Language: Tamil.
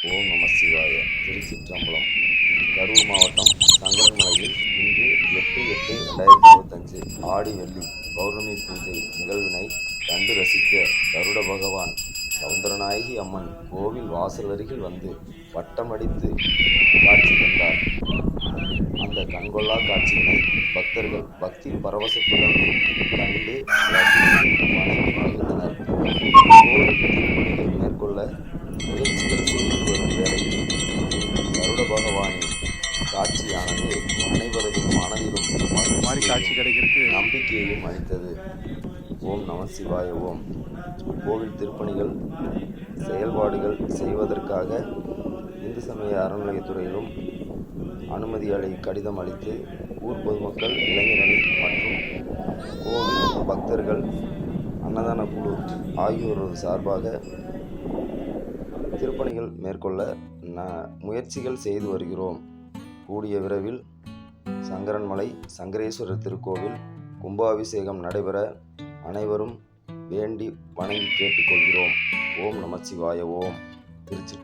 ஓம் நம சிவாய. திருச்சிற்றம்பலம் கரூர் மாவட்டம் சங்கரன்மலையில் இன்று எட்டு எட்டு ரெண்டாயிரத்தி இருபத்தஞ்சு ஆடி வெள்ளி பௌர்ணமி பூஜை நிகழ்வினை கண்டு ரசிக்க கருட பகவான் சவுந்தரநாயகி அம்மன் கோவில் வாசல் அருகில் வந்து வட்டமடித்து காட்சி தந்தார். அந்த கண்கொள்ளா காட்சியினை பக்தர்கள் பக்தி பரவசத்துடன் கண்டு ரசித்து கருட பகவானின் காட்சியானது அனைவரது மனதிலும் மாதிரி காட்சி கிடைக்கிறதுக்கு நம்பிக்கையையும் அளித்தது. ஓம் நம சிவாய ஓம். கோவில் திருப்பணிகள் செயல்பாடுகள் செய்வதற்காக இந்து சமய அறநிலையத்துறையிலும் அனுமதி அளி கடிதம் அளித்து ஊர் பொதுமக்கள் இளைஞரணி மற்றும் கோவில் பக்தர்கள் அன்னதான குழு ஆகியோரது சார்பாக திருப்பணிகள் மேற்கொள்ள ந முயற்சிகள் செய்து வருகிறோம். கூடிய விரைவில் சங்கரன்மலை சங்கரேஸ்வரர் திருக்கோவில் கும்பாபிஷேகம் நடைபெற அனைவரும் வேண்டி வணங்கி கேட்டுக்கொள்கிறோம். ஓம் நமச்சிவாய ஓம் திருச்சி